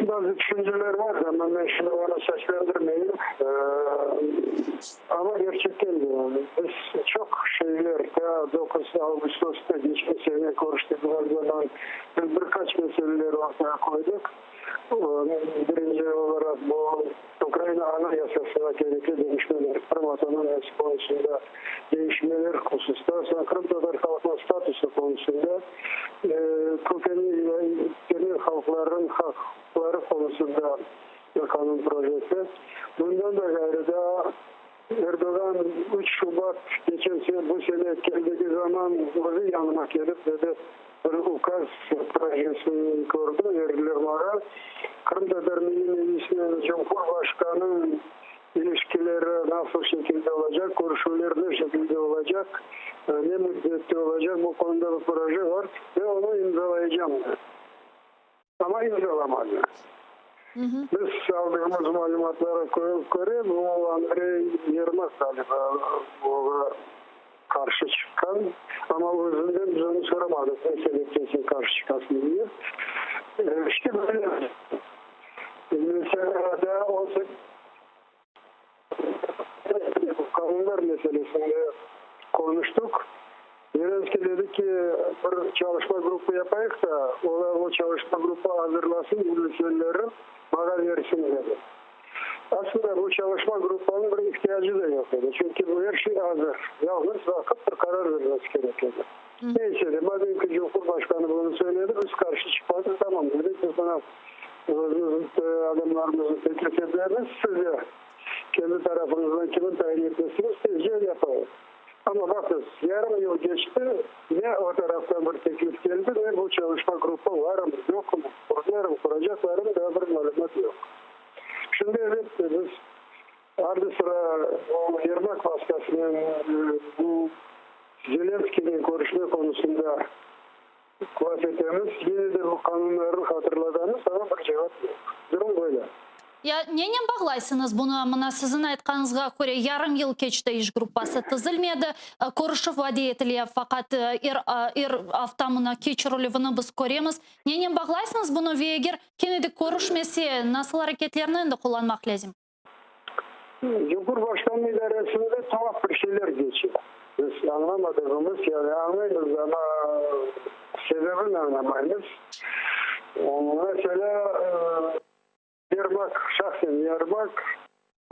bazı düşünceler var ama ben şimdi ona seslendirmeyeyim. Ee, ama gerçekten yani biz çok şeyler ta 9 Ağustos'ta geçmiş sene konuştuğumuz zaman biz birkaç meseleleri ortaya koyduk. Ee, Birinci olarak bu Ukrayna Anayasası'na gerekli değişmeler, Kırım Otonomyası konusunda değişmeler hususunda, sonra Kırım Tatar halkının statüsü konusunda, e, kökenli ve genel halkların hakları konusunda bir kanun projesi. Bundan da gayrı da Erdoğan 3 Şubat geçen sene bu sene geldiği zaman bizi yanıma gelip dedi bir ukaz projesini gördü verdiler bana. Kırım Tatar Milli Meclisi'nin Cumhurbaşkanı ilişkileri nasıl şekilde olacak, görüşmeler ne şekilde olacak, e, ne müddette olacak bu konuda bir proje var ve onu imzalayacağım. Ama imzalamadı. Biz aldığımız malumatlara göre bu Andrei Yermak galiba bu karşı çıkan ama özünden biz onu soramadık. Ne sebeple için karşı çıkasın diye. Ee, işte böyle. Mesela olsa kanunlar meselesinde konuştuk. Zelenski dedi ki bir çalışma grubu yapayık da o, o çalışma grubu hazırlasın meseleleri bana versin dedi. Aslında bu çalışma gruplarının bir ihtiyacı da yok dedi. Çünkü bu her şey hazır. Yalnız vakit bir karar vermesi gerekiyordu. Neyse de madem ki Cumhurbaşkanı bunu söyledi biz karşı çıkmadık tamam dedik. Biz özümüzün e, adamlarımızın teklif ederiz size kendi tarafınızdan kimin tayin etmesiniz sizce yapalım. Ama bakın yarım yıl geçti ne o taraftan bir teklif geldi ne bu çalışma grubu var mı yok mu? Kuruyorum kuracaklar mı daha bir malumat yok. Şimdi evet biz ardı sıra o Yermak Baskası'nın e, bu Zelenski'nin görüşme konusunda bahsettiğimiz yine de bu kanunları hatırladığımız ama bir cevap yok. Durum böyle. Я менен бағлайсыңыз бұны мына сіздің айтқаныңызға көре ярым ел кечте иш группасы тізілмеді э, корышев вадиетіле фақат э, ир э, ир автамына кечіруливіні біз көреміз менен бағлайсыңыз бұны вегер кенеди көрішмесе насыл әрекеттерін енді қолданмақ ләзім Cumhurbaşkanlığı arasında tuhaf bir şeyler кеші біз anlamadığımız yani anlıyoruz ama sebebini anlamayız. Mesela e, Yerbak, şahsen Yerbak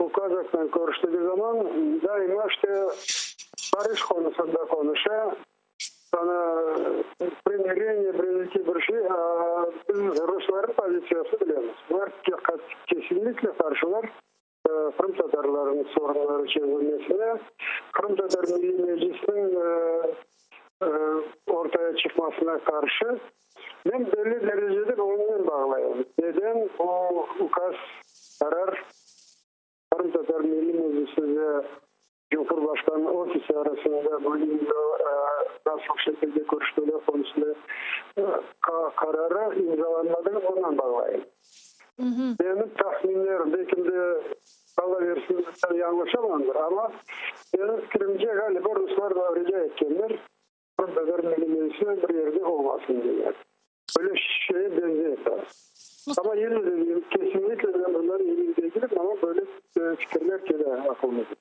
bu Kazak'tan görüştüğü zaman daima işte barış konusunda konuşuyor. Sana примирение, привести bir şey. Aa, Biz Rusların pozisyası biliyoruz. Bunlar kesinlikle karşılar. e, Kırım Tatarların sorunları çözülmesine, Kırım Tatar Milli Meclisi'nin e, e, ortaya çıkmasına karşı ben belli derecede bununla bağlayalım. Neden bu ukaz karar Kırım Tatar Milli Meclisi ve Cumhurbaşkanı ofisi arasında bu imza, e, nasıl şekilde görüşmeler konusunda e, ka- kararı imzalanmadığını bundan bağlayalım. Benim tahminlerim belki de Allah versin sen yanlış olandır ama benim fikrimce galiba Ruslar da rica etkenler burada vermelimesi bir yerde olmasın diye. Böyle şeye benziyor. Yine de